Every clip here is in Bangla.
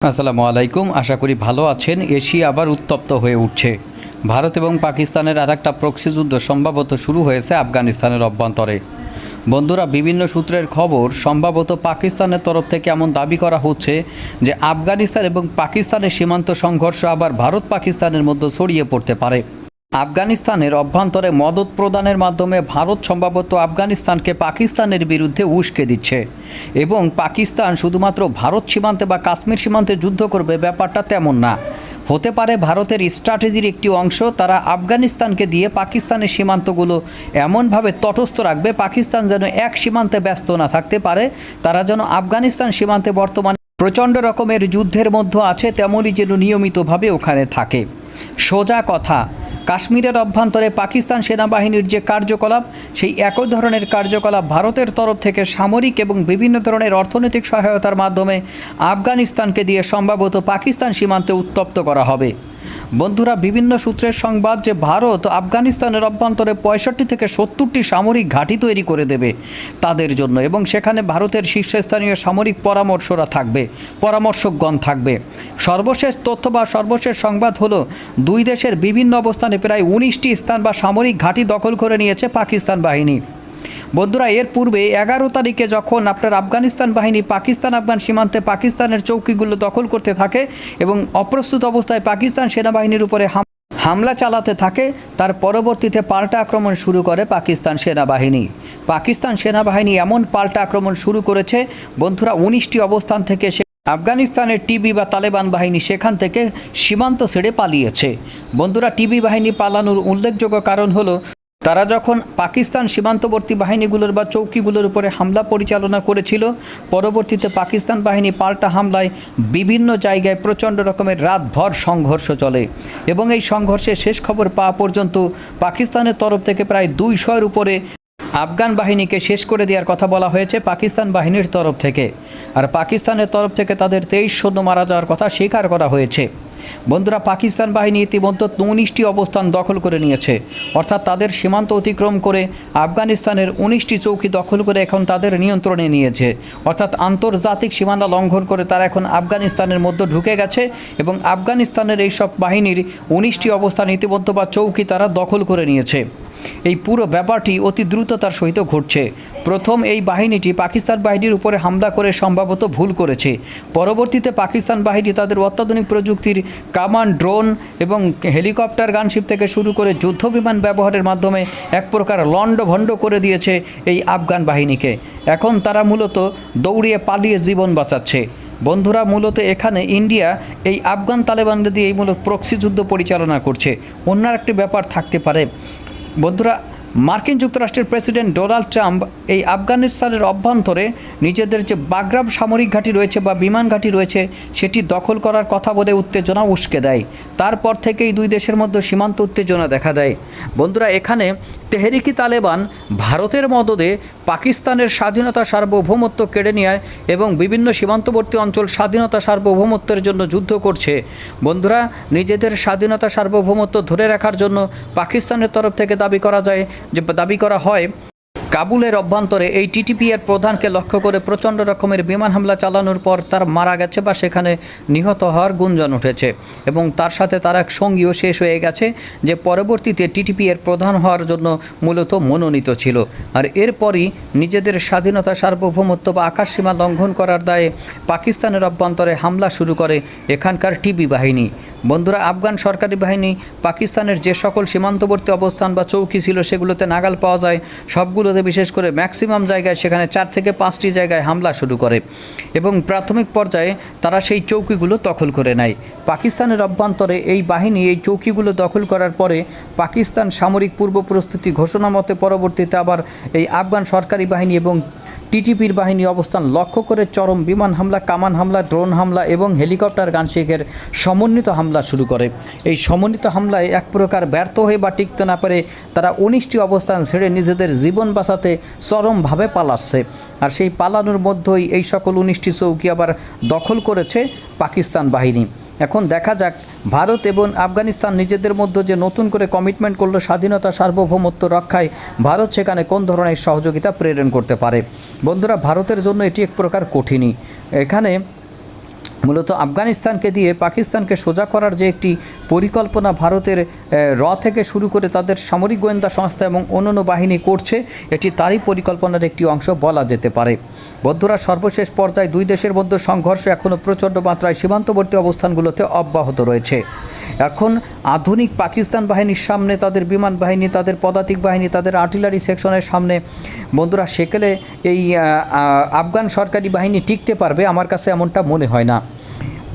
আসসালামু আলাইকুম। আশা করি ভালো আছেন। এশিয়া আবার উত্তপ্ত হয়ে উঠছে। ভারত এবং পাকিস্তানের আর একটা প্রক্সি যুদ্ধ সম্ভবত শুরু হয়েছে আফগানিস্তানের অভ্যন্তরে। বন্ধুরা, বিভিন্ন সূত্রের খবর, সম্ভবত পাকিস্তানের তরফ থেকে এমন দাবি করা হচ্ছে যে আফগানিস্তান এবং পাকিস্তানের সীমান্ত সংঘর্ষ আবার ভারত পাকিস্তানের মধ্যে ছড়িয়ে পড়তে পারে। আফগানিস্তানের অভ্যন্তরে মদত প্রদানের মাধ্যমে ভারত সম্ভবত আফগানিস্তানকে পাকিস্তানের বিরুদ্ধে উস্কে দিচ্ছে। এবং পাকিস্তান শুধুমাত্র ভারত সীমান্তে বা কাশ্মীর সীমান্তে যুদ্ধ করবে ব্যাপারটা তেমন না। হতে পারে ভারতের স্ট্র্যাটেজির একটি অংশ, তারা আফগানিস্তানকে দিয়ে পাকিস্তানের সীমান্তগুলো এমনভাবে তটস্থ রাখবে, পাকিস্তান যেন এক সীমান্তে ব্যস্ত না থাকতে পারে, তারা যেন আফগানিস্তান সীমান্তে বর্তমানে প্রচণ্ড রকমের যুদ্ধের মধ্যে আছে, তেমনই যেন নিয়মিতভাবে ওখানে থাকে। সোজা কথা কাশ্মীরের অভ্যন্তরে পাকিস্তান সেনাবাহিনীর যে কার্যকলাপ, সেই একই ধরনের কার্যকলাপ ভারতের তরফ থেকে সামরিক এবং বিভিন্ন ধরনের অর্থনৈতিক সহায়তার মাধ্যমে আফগানিস্তানকে দিয়ে সম্ভবত পাকিস্তান সীমান্তে উত্তপ্ত করা হবে। বন্ধুরা, বিভিন্ন সূত্রের সংবাদ যে ভারত আফগানিস্তানের অভ্যন্তরে পঁয়ষট্টি থেকে সত্তরটি সামরিক ঘাঁটি তৈরি করে দেবে তাদের জন্য এবং সেখানে ভারতের শীর্ষস্থানীয় সামরিক পরামর্শরা থাকবে, পরামর্শকগণ থাকবে। সর্বশেষ তথ্য বা সর্বশেষ সংবাদ হলো, দুই দেশের বিভিন্ন অবস্থানে প্রায় উনিশটি স্থান বা সামরিক ঘাঁটি দখল করে নিয়েছে পাকিস্তান বাহিনী। বন্ধুরা, এর পূর্বে এগারো তারিখে যখন আপনার আফগানিস্তান বাহিনী পাকিস্তান আফগান সীমান্তে পাকিস্তানের চৌকিগুলো দখল করতে থাকে এবং অপ্রস্তুত অবস্থায় পাকিস্তান সেনাবাহিনীর উপরে হাম- হামলা চালাতে থাকে, তার পরবর্তীতে পাল্টা আক্রমণ শুরু করে পাকিস্তান সেনাবাহিনী। পাকিস্তান সেনাবাহিনী এমন পাল্টা আক্রমণ শুরু করেছে, বন্ধুরা, উনিশটি অবস্থান থেকে সে আফগানিস্তানের টিবি বা তালেবান বাহিনী সেখান থেকে সীমান্ত ছেড়ে পালিয়েছে। বন্ধুরা, টিবি বাহিনী পালানোর উল্লেখযোগ্য কারণ হলো তারা যখন পাকিস্তান সীমান্তবর্তী বাহিনীগুলোর বা চৌকিগুলোর উপরে হামলা পরিচালনা করেছিল, পরবর্তীতে পাকিস্তান বাহিনী পাল্টা হামলায় বিভিন্ন জায়গায় প্রচণ্ড রকমের রাতভর সংঘর্ষ চলে এবং এই সংঘর্ষে শেষ খবর পাওয়া পর্যন্ত পাকিস্তানের তরফ থেকে প্রায় দুইশোর উপরে আফগান বাহিনীকে শেষ করে দেওয়ার কথা বলা হয়েছে পাকিস্তান বাহিনীর তরফ থেকে। আর পাকিস্তানের তরফ থেকে তাদের তেইশ সৈন্য মারা যাওয়ার কথা স্বীকার করা হয়েছে। বন্ধুরা পাকিস্তান বাহিনী ইতিমধ্যে উনিশটি অবস্থান দখল করে নিয়েছে। অর্থাৎ তাদের সীমান্ত অতিক্রম করে আফগানিস্তানের উনিশটি চৌকি দখল করে এখন তাদের নিয়ন্ত্রণে নিয়েছে। অর্থাৎ আন্তর্জাতিক সীমানা লঙ্ঘন করে তারা এখন আফগানিস্তানের মধ্যে ঢুকে গেছে এবং আফগানিস্তানের এইসব বাহিনীর উনিশটি অবস্থান ইতিমধ্যে বা চৌকি তারা দখল করে নিয়েছে। এই পুরো ব্যাপারটি অতি দ্রুততার সহিত ঘটছে। প্রথম এই বাহিনীটি পাকিস্তান বাহিনীর উপরে হামলা করে সম্ভবত ভুল করেছে। পরবর্তীতে পাকিস্তান বাহিনী তাদের অত্যাধুনিক প্রযুক্তির কামান, ড্রোন এবং হেলিকপ্টার, গানশিপ থেকে শুরু করে যুদ্ধ বিমান ব্যবহারের মাধ্যমে এক প্রকার লণ্ডভণ্ড করে দিয়েছে এই আফগান বাহিনীকে। এখন তারা মূলত দৌড়িয়ে পালিয়ে জীবন বাঁচাচ্ছে। বন্ধুরা, মূলত এখানে ইন্ডিয়া এই আফগান তালেবানদের দিয়ে এই মূলত প্রক্সি যুদ্ধ পরিচালনা করছে। অন্য একটি ব্যাপার থাকতে পারে। বন্ধুরা মার্কিন যুক্তরাষ্ট্রের প্রেসিডেন্ট ডোনাল্ড ট্রাম্প এই আফগানিস্তানের অভ্যন্তরে নিজেদের যে বাগরাম সামরিক ঘাঁটি রয়েছে বা বিমান ঘাঁটি রয়েছে, সেটি দখল করার কথা বলে উত্তেজনা উস্কে দেয়। তারপর থেকেই দুই দেশের মধ্যে সীমান্ত উত্তেজনা দেখা দেয়। বন্ধুরা, এখানে তেহরিকি তালেবান ভারতের মদদে পাকিস্তানের স্বাধীনতা সার্বভৌমত্ব কেড়ে নেয় এবং বিভিন্ন সীমান্তবর্তী অঞ্চল স্বাধীনতা সার্বভৌমত্বের জন্য যুদ্ধ করছে। বন্ধুরা, নিজেদের স্বাধীনতা সার্বভৌমত্ব ধরে রাখার জন্য পাকিস্তানের তরফ থেকে দাবি করা যায় যে দাবি করা হয়, কাবুলের অভ্যন্তরে এই টিটিপি এর প্রধানকে লক্ষ্য করে প্রচণ্ড রকমের বিমান হামলা চালানোর পর তার মারা গেছে বা সেখানে নিহত হওয়ার গুঞ্জন উঠেছে এবং তার সাথে তার এক সঙ্গীও শেষ হয়ে গেছে যে পরবর্তীতে টিটিপি এর প্রধান হওয়ার জন্য মূলত মনোনীত ছিল। আর এরপরই নিজেদের স্বাধীনতা সার্বভৌমত্ব বা আকাশসীমা লঙ্ঘন করার দায়ে পাকিস্তানের অভ্যন্তরে হামলা শুরু করে এখানকার টিবি বাহিনী। বন্ধুরা, আফগান সরকারি বাহিনী পাকিস্তানের যে সকল সীমান্তবর্তী অবস্থান বা চৌকি ছিল সেগুলোতে নাগাল পাওয়া যায়। সবগুলোতে বিশেষ করে ম্যাক্সিমাম জায়গায় সেখানে চার থেকে পাঁচটি জায়গায় হামলা শুরু করে এবং প্রাথমিক পর্যায়ে তারা সেই চৌকিগুলো দখল করে নেয়। পাকিস্তানের অভ্যন্তরে এই বাহিনী এই চৌকিগুলো দখল করার পরে পাকিস্তান সামরিক পূর্ব প্রস্তুতি ঘোষণা মতে পরবর্তীতে আবার এই আফগান সরকারি বাহিনী এবং টিটিপির বাহিনী অবস্থান লক্ষ্য করে চরম বিমান হামলা, কামান হামলা, ড্রোন হামলা এবং হেলিকপ্টার গানশিকের সমন্বিত হামলা শুরু করে। এই সমন্বিত হামলায় এক প্রকার ব্যর্থ হয়ে বা টিকতে না পারে, তারা উনিশটি অবস্থান ছেড়ে নিজেদের জীবন বাঁচাতে চরমভাবে পালাচ্ছে। আর সেই পালানোর মধ্যেই এই সকল উনিশটি চৌকি আবার দখল করেছে পাকিস্তান বাহিনী। এখন দেখা যাক, ভারত এবং আফগানিস্তান নিজেদের মধ্যে যে নতুন করে কমিটমেন্ট করল স্বাধীনতা, সার্বভৌমত্ব রক্ষায়, ভারত সেখানে কোন ধরনের সহযোগিতা প্রেরণ করতে পারে? বন্ধুরা, ভারতের জন্য এটি এক প্রকার কঠিনই। এখানে মূলত আফগানিস্তানকে দিয়ে পাকিস্তানকে সোজা করার যে একটি পরিকল্পনা ভারতের র থেকে শুরু করে তাদের সামরিক গোয়েন্দা সংস্থা এবং অন্যান্য বাহিনী করছে। এটি তারই পরিকল্পনার একটি অংশ বলা যেতে পারে। বন্ধুরা, সর্বশেষ পর্যায়ে দুই দেশের মধ্যে সংঘর্ষ এখনও প্রচণ্ড মাত্রায় সীমান্তবর্তী অবস্থানগুলোতে অব্যাহত রয়েছে। এখন আধুনিক পাকিস্তান বাহিনীর সামনে তাদের বিমান বাহিনী, তাদের পদাতিক বাহিনী, তাদের আর্টিলারি সেকশনের সামনে। বন্ধুরা, সেকেলে এই আফগান সরকারি বাহিনী টিকতে পারবে? আমার কাছে এমনটা মনে হয় না।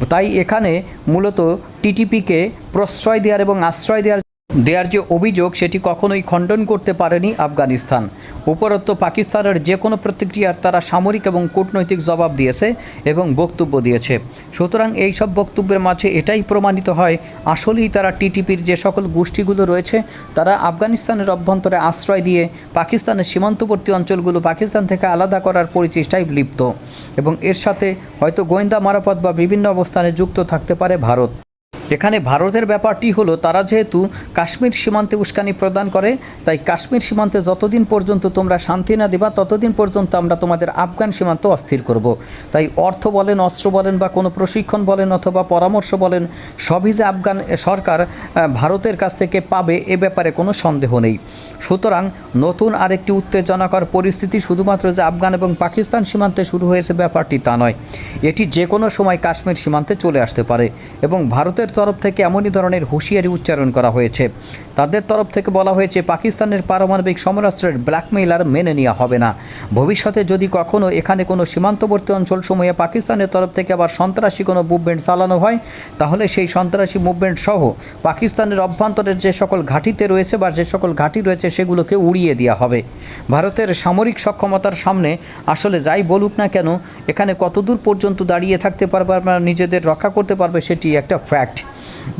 তাই এখানে মূলত টিটিপিকে প্রশ্রয় দেওয়ার এবং আশ্রয় দেওয়ার দেওয়ার যে অভিযোগ, সেটি কখনোই খণ্ডন করতে পারেনি আফগানিস্তান। উপরত্ব পাকিস্তানের যে কোনো প্রতিক্রিয়ার তারা সামরিক এবং কূটনৈতিক জবাব দিয়েছে এবং বক্তব্য দিয়েছে। সুতরাং এই সব বক্তব্যের মাঝে এটাই প্রমাণিত হয়, আসলেই তারা টিটিপির যে সকল গোষ্ঠীগুলো রয়েছে, তারা আফগানিস্তানের অভ্যন্তরে আশ্রয় দিয়ে পাকিস্তানের সীমান্তবর্তী অঞ্চলগুলো পাকিস্তান থেকে আলাদা করার পরিচেষ্টায় লিপ্ত এবং এর সাথে হয়তো গোয়েন্দা মারাপত বা বিভিন্ন অবস্থানে যুক্ত থাকতে পারে ভারত। এখানে ভারতের ব্যাপারটি হলো, তারা যেহেতু কাশ্মীর সীমান্তে উস্কানি প্রদান করে, তাই কাশ্মীর সীমান্তে যতদিন পর্যন্ত তোমরা শান্তি না দেবা, ততদিন পর্যন্ত আমরা তোমাদের আফগান সীমান্ত অস্থির করব। তাই অর্থ বলেন, অস্ত্র বলেন বা কোনো প্রশিক্ষণ বলেন অথবা পরামর্শ বলেন, সবই যে আফগান সরকার ভারতের কাছ থেকে পাবে, এ ব্যাপারে কোনো সন্দেহ নেই। সুতরাং নতুন আরেকটি উত্তেজনাকর পরিস্থিতি শুধুমাত্র যে আফগান এবং পাকিস্তান সীমান্তে শুরু হয়েছে ব্যাপারটি তা নয়। এটি যে কোনো সময় কাশ্মীর সীমান্তে চলে আসতে পারে এবং ভারতের থেকে এমনই ধরনের হুঁশিয়ারি উচ্চারণ করা হয়েছে। তাদের তরফ থেকে বলা হয়েছে, পাকিস্তানের পারমাণবিক সমরাস্ত্রের ব্ল্যাকমেইল আর মেনে নেওয়া হবে না। ভবিষ্যতে যদি কখনো এখানে কোনো সীমান্তবর্তী অঞ্চল সময়ে পাকিস্তানের তরফ থেকে আবার সন্ত্রাসী কোনো মুভমেন্ট চালানো হয়, তাহলে সেই সন্ত্রাসী মুভমেন্ট সহ পাকিস্তানের অভ্যন্তরের যে সকল ঘাঁটিতে রয়েছে বা যে সকল ঘাঁটি রয়েছে, সেগুলোকে উড়িয়ে দেওয়া হবে। ভারতের সামরিক সক্ষমতার সামনে আসলে যাই বলুক না কেন, এখানে কতদূর পর্যন্ত দাঁড়িয়ে থাকতে পারবে আপনারা নিজেদের রক্ষা করতে পারবে, সেটি একটা ফ্যাক্ট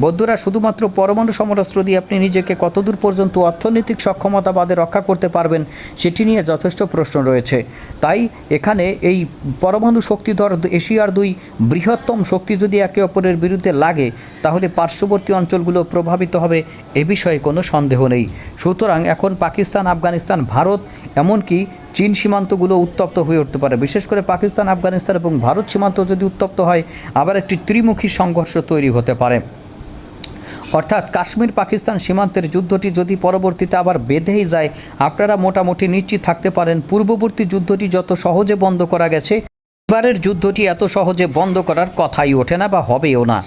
বন্ধুরা শুধুমাত্র পরমাণু সমরাস্ত্র দিয়ে আপনি নিজেকে কতদূর পর্যন্ত অর্থনৈতিক সক্ষমতাবাদে রক্ষা করতে পারবেন সেটি নিয়ে যথেষ্ট প্রশ্ন রয়েছে। তাই এখানে এই পরমাণু শক্তিধর এশিয়ার দুই বৃহত্তম শক্তি যদি একে অপরের বিরুদ্ধে লাগে, তাহলে পার্শ্ববর্তী অঞ্চলগুলো প্রভাবিত হবে এ বিষয়ে কোনো সন্দেহ নেই। সুতরাং এখন পাকিস্তান, আফগানিস্তান, ভারত, এমনকি চীন সীমান্তগুলো উত্তপ্ত হয়ে উঠতে পারে। বিশেষ করে পাকিস্তান, আফগানিস্তান এবং ভারত সীমান্ত যদি উত্তপ্ত হয়, আবার একটি ত্রিমুখী সংঘর্ষ তৈরি হতে পারে। অর্থাৎ কাশ্মীর পাকিস্তান সীমান্তের যুদ্ধটি যদি পরবর্তীতে আবার বেঁধেই যায়, আপনারা মোটামুটি নিশ্চিত থাকতে পারেন পূর্ববর্তী যুদ্ধটি যত সহজে বন্ধ করা গেছে, এবারের যুদ্ধটি এত সহজে বন্ধ করার কথাই ওঠে না বা হবেও না।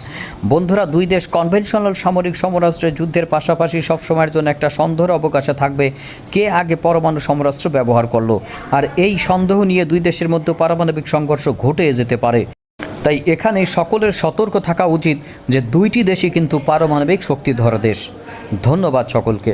বন্ধুরা, দুই দেশ কনভেনশনাল সামরিক সমরাস্ত্রের যুদ্ধের পাশাপাশি সবসময়ের জন্য একটা সন্দেহের অবকাশে থাকবে কে আগে পরমাণু সমরাস্ত্র ব্যবহার করল। আর এই সন্দেহ নিয়ে দুই দেশের মধ্যে পারমাণবিক সংঘর্ষ ঘটে যেতে পারে। তাই এখানে সকলের সতর্ক থাকা উচিত যে দুইটি দেশই কিন্তু পারমাণবিক শক্তিধর দেশ। ধন্যবাদ সকলকে।